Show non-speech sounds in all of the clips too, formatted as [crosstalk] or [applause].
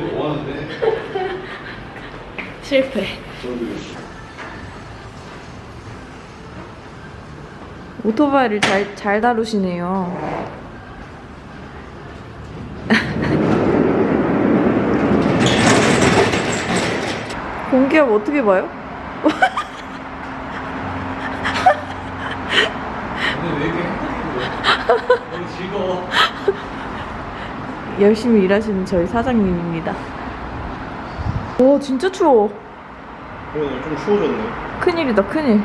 뭐 하는데? [laughs] 실패. 오토바이를 잘, 잘 다루시네요. [laughs] 공기업 어떻게 봐요? 오늘 왜 이렇게 행복해? 오늘 즐거워. [laughs] 열심히 일하시는 저희 사장님입니다. 오, 진짜 추워. 오늘 좀 추워졌네. 큰일이다, 큰일.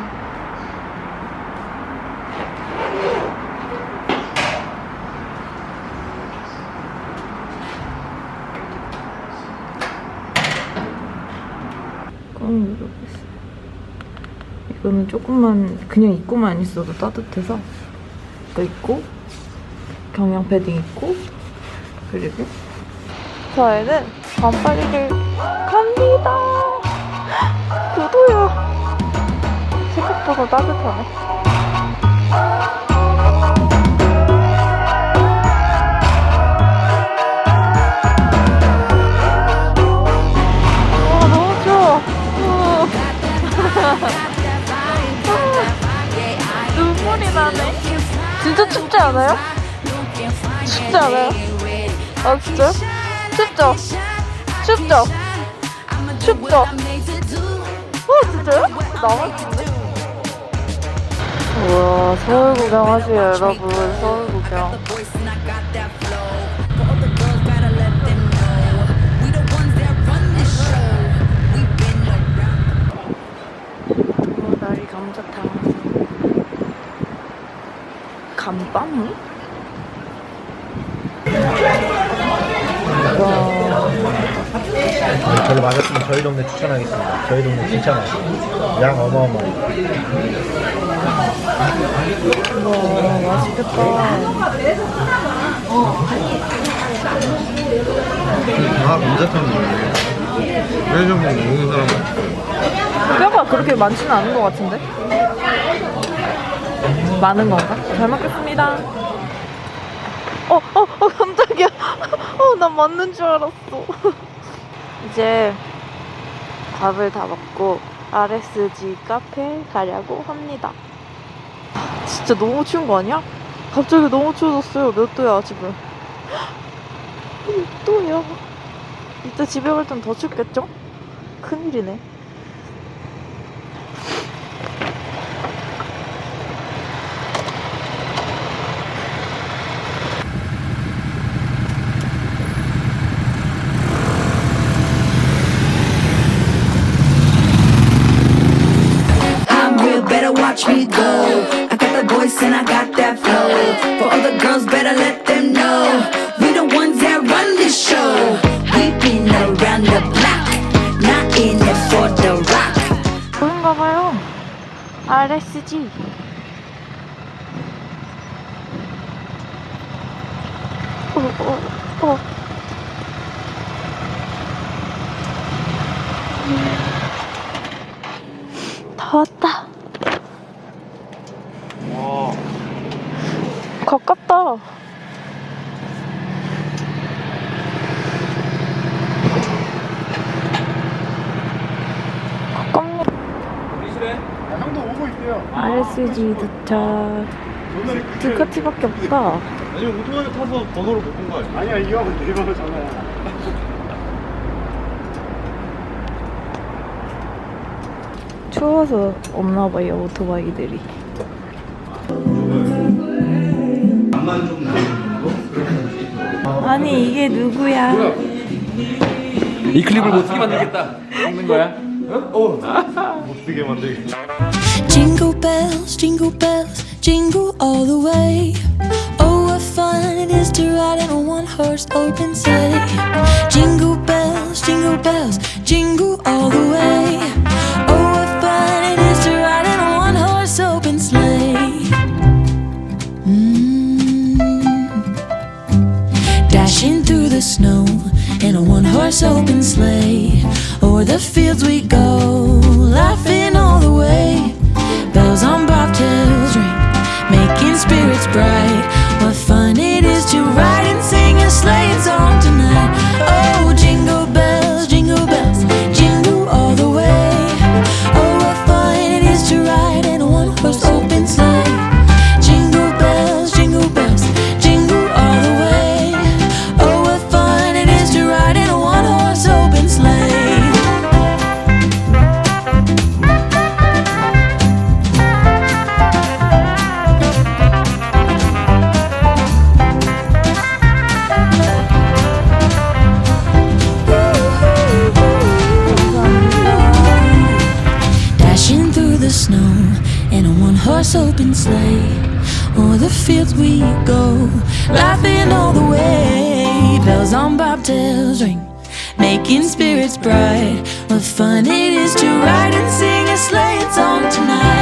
꽉 누르고 있어. 이거는 조금만 그냥 입고만 있어도 따뜻해서 이거 입고 경량 패딩 입고 그리고 저희는 반팔이를 갑니다. 구도야. 생각보다 따뜻하네. [laughs] 눈물이 나네. 진짜 춥지 않아요? 춥지 않아요? 아 진짜? 춥죠? 춥죠? 춥죠? 어 진짜요? 춥네? 우와 서울 구경하세요 여러분 서울 구경 어, 날이 감자탕 감빵? 저를 맞았으면 저희 동네 추천하겠습니다. 저희 동네 진짜 맛있어요. 양 어마어마해요. 우와 맛있겠다 다 감자탕이네. 편의점 먹는 사람 뼈가 그렇게 많지는 않은 것 같은데? 많은 건가? 잘 먹겠습니다. 어, 어, 어, 깜짝이야. [laughs] 어, 난 맞는 줄 알았어. [laughs] 이제 밥을 다 먹고 RSG 카페 가려고 합니다. 진짜 너무 추운 거 아니야? 갑자기 너무 추워졌어요. 몇 도야, 지금? 몇 [gasps] 도야? 이따 집에 갈 땐 더 춥겠죠? 큰일이네. better watch me go. I got the voice and I got that flow. For all the girls, better let them know. We the ones that run this show. We've been around the block, not in it for the rock. 그런가 봐요. RSG. 어, 어, 어. 다 왔다. 있대요. RSG 도착. 두카티밖에 없다. 아니면 오토바이 타서 번호를 바꾼 거 아니야? 아니야 이거 내 번호 전화야. 추워서 없나 봐요 오토바이들이. 앞만 좀 내리는 거? 아니 이게 누구야? 이 클립을 못 쓰게 만들겠다. 찍는 거야? 못 쓰게 만들겠다. Jingle bells, jingle bells, jingle all the way. Oh, what fun it is to ride in a one horse open sleigh. Jingle bells, jingle bells, jingle all the way. The snow in a one horse open sleigh. O'er the fields we go, laughing all the way. Bells on bobtails ring, making spirits bright. What fun it is to ride sleigh. O'er the fields we go, laughing all the way. Bells on bobtails ring, making spirits bright. What fun it is to ride and sing a sleigh song tonight.